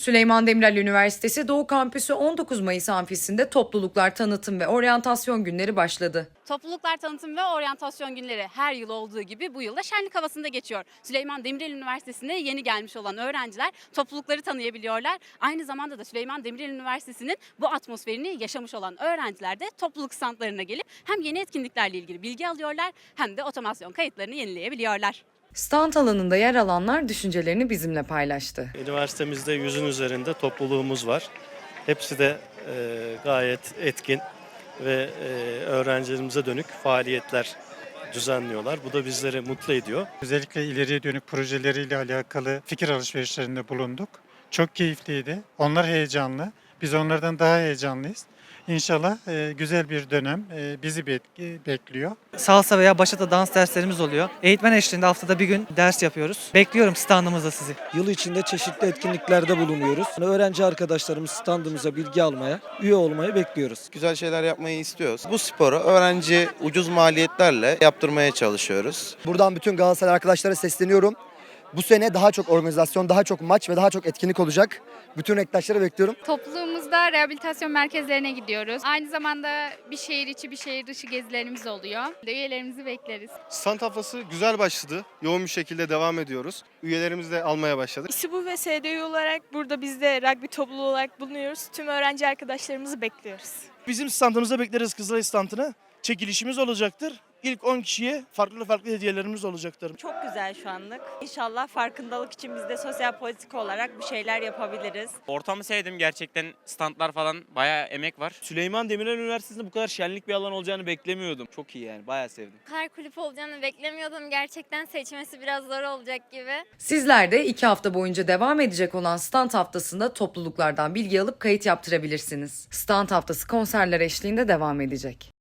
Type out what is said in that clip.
Süleyman Demirel Üniversitesi Doğu Kampüsü 19 Mayıs amfisinde topluluklar tanıtım ve oryantasyon günleri başladı. Topluluklar tanıtım ve oryantasyon günleri her yıl olduğu gibi bu yılda şenlik havasında geçiyor. Süleyman Demirel Üniversitesi'ne yeni gelmiş olan öğrenciler toplulukları tanıyabiliyorlar. Aynı zamanda da Süleyman Demirel Üniversitesi'nin bu atmosferini yaşamış olan öğrenciler de topluluk standlarına gelip hem yeni etkinliklerle ilgili bilgi alıyorlar hem de otomasyon kayıtlarını yenileyebiliyorlar. Stand alanında yer alanlar düşüncelerini bizimle paylaştı. Üniversitemizde yüzün üzerinde topluluğumuz var. Hepsi de e, gayet etkin ve e, öğrencilerimize dönük faaliyetler düzenliyorlar. Bu da bizleri mutlu ediyor. Özellikle ileriye dönük projeleriyle alakalı fikir alışverişlerinde bulunduk. Çok keyifliydi. Onlar heyecanlı. Biz onlardan daha heyecanlıyız. İnşallah e, güzel bir dönem e, bizi bek- bekliyor. salsa veya başata dans derslerimiz oluyor. Eğitmen eşliğinde haftada bir gün ders yapıyoruz. Bekliyorum standımızda sizi. Yıl içinde çeşitli etkinliklerde bulunuyoruz. Öğrenci arkadaşlarımız standımıza bilgi almaya, üye olmayı bekliyoruz. güzel şeyler yapmayı istiyoruz. Bu sporu öğrenci ucuz maliyetlerle yaptırmaya çalışıyoruz. Buradan bütün Galatasaray arkadaşlara sesleniyorum. Bu sene daha çok organizasyon, daha çok maç ve daha çok etkinlik olacak. Bütün renktaşları bekliyorum. Topluluğumuzda rehabilitasyon merkezlerine gidiyoruz. Aynı zamanda bir şehir içi bir şehir dışı gezilerimiz oluyor. Üyelerimizi bekleriz. Stand haftası güzel başladı. Yoğun bir şekilde devam ediyoruz. Üyelerimizi de almaya başladık. İSİBU ve SDÜ olarak burada biz de rugby topluluğu olarak bulunuyoruz. Tüm öğrenci arkadaşlarımızı bekliyoruz. Bizim standımıza bekleriz Kızılay standına. Çekilişimiz olacaktır. İlk 10 kişiye farklı farklı hediyelerimiz olacaktır. Çok güzel şu anlık. İnşallah farkındalık için biz de sosyal politika olarak bir şeyler yapabiliriz. Ortamı sevdim gerçekten. Standlar falan bayağı emek var. Süleyman Demirel Üniversitesi'nde bu kadar şenlik bir alan olacağını beklemiyordum. Çok iyi yani bayağı sevdim. Her kulüp olacağını beklemiyordum. Gerçekten seçmesi biraz zor olacak gibi. Sizler de iki hafta boyunca devam edecek olan stand haftasında topluluklardan bilgi alıp kayıt yaptırabilirsiniz. Stand haftası konserler eşliğinde devam edecek.